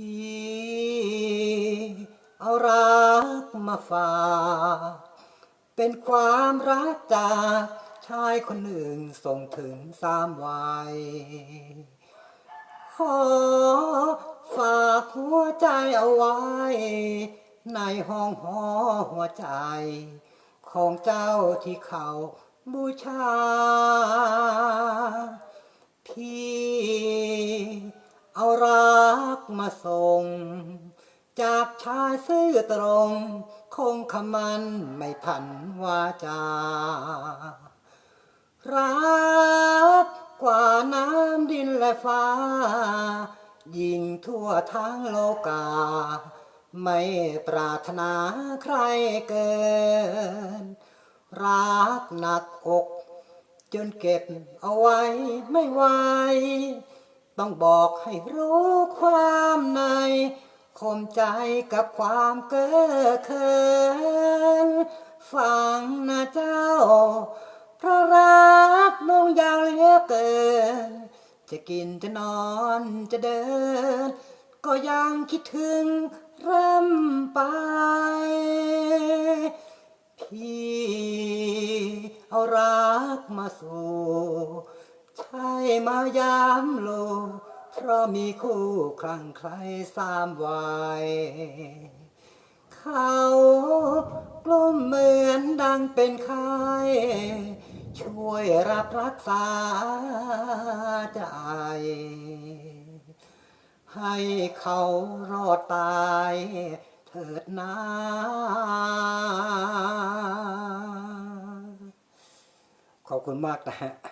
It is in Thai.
พี่เอารักมาฝากเป็นความรักจากชายคนหนึ่งส่งถึงสามวัย ขอฝากหัวใจเอาไว้ ในห้องหอหัวใจ ของเจ้าที่เขาบูชา พี่ เอารักมาส่ง จากชายซื่อตรง คงคำมันไม่ผันวาจา รักกว่าน้ำดินและฟ้า ยิงทั่วทั้งโลกา ไม่ปรารถนาใครเกิน รักหนักอก จนเก็บเอาไว้ไม่ไหว ต้องบอกให้รู้ความในคมใจกับความเก้อเขินฟังนะเจ้าเพราะรักน้องยาวเหลือเกิน จะกินจะนอนจะเดิน ก็ยังคิดถึงร่ำไป พี่เอารักมาสู่ มายามโล เพราะมีคู่คลั่งไคล้สามวัยเขากลุ้มเหมือนดังเป็นไข้ช่วยรับรักษาใจให้เขารอดตายเถิดนาขอบคุณมากนะฮะ